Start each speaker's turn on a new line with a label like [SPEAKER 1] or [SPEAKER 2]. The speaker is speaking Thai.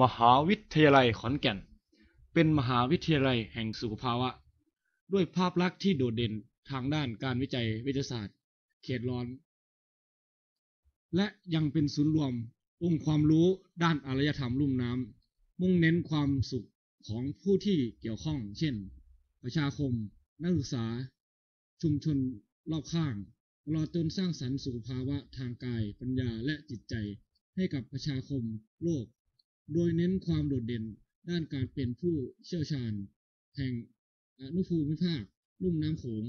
[SPEAKER 1] มหาวิทยาลัยขอนแก่น เป็นมหาวิทยาลัยแห่งสุขภาวะ ด้วยภาพลักษณ์ที่โดดเด่นทางด้านการวิจัยวิทยาศาสตร์ เขตร้อน และยังเป็นศูนย์รวมองค์ความรู้ด้านอารยธรรมลุ่มน้ำมุ่งเน้นความสุขของผู้ที่เกี่ยวข้อง เช่น ประชาคม นักศึกษา ชุมชนรอบข้างตลอดจนสร้างสรรค์สุขภาวะทางกาย ปัญญาและจิตใจให้กับประชาคมโลก โดยเน้นความโดดเด่นด้านการเป็นผู้เชี่ยวชาญแห่งอนุภูมิภาคลุ่มน้ำโขง